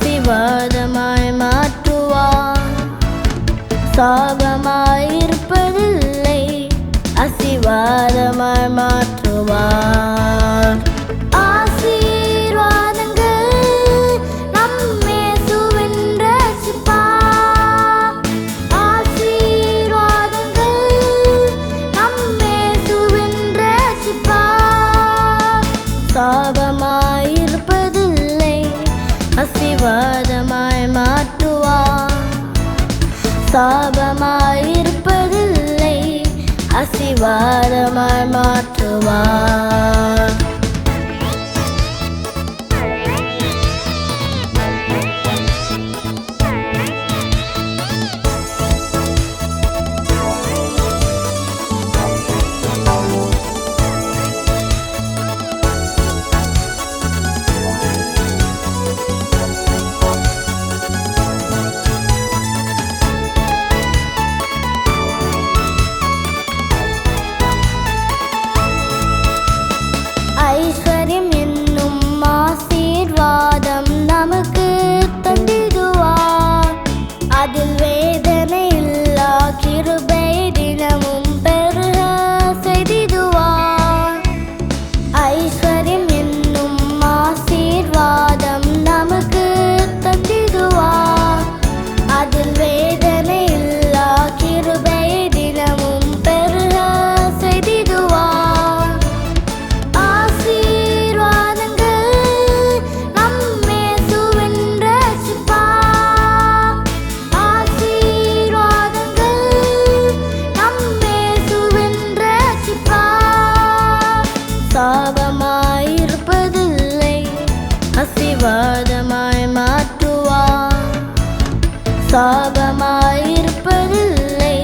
விவாதமாய் மாற்றுவார் சாபமாய் இருப்பதில்லை அசிவாதமாய் மாற்றுவார் சாபமாயிருப்பதில்லை அசிவாரமாய் மாற்றுவார். சாபமாயிருப்பதில்லை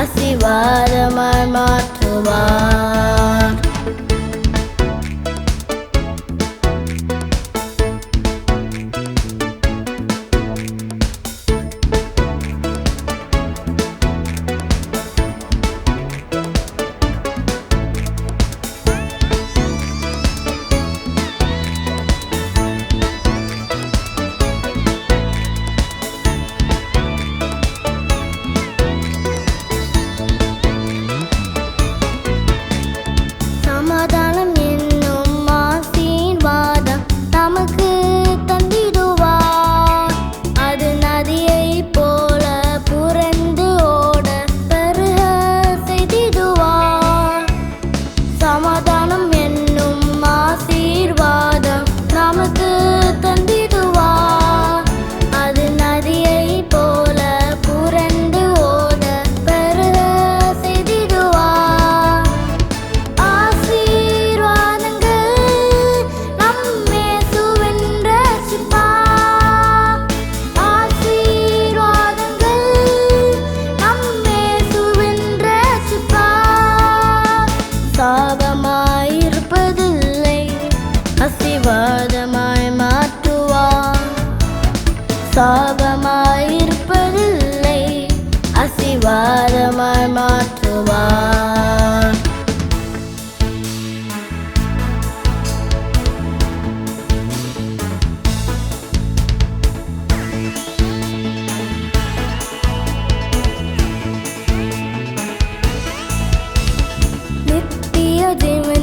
அசிவாரமாய் மாற்றுவார். சாபமாயிருப்பதில்லை. அசிவாரமாய் மாற்றுவார் நித்திய ஜீவன்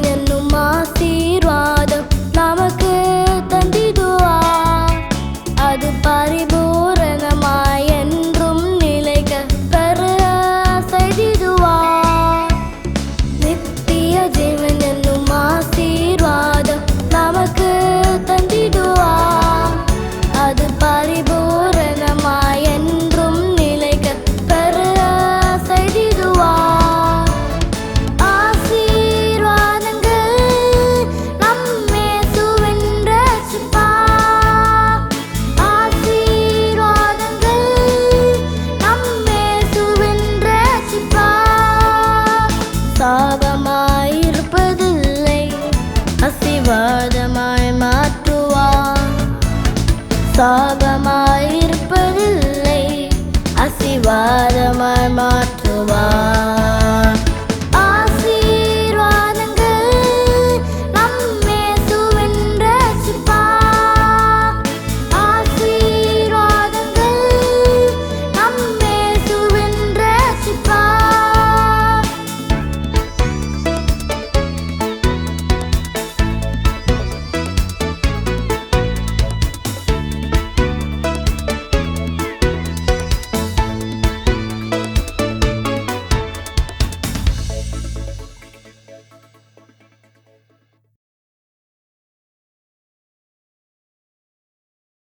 அசைவாயிருப்பதில்லை அசிவாரமாய் மாற்றுவார்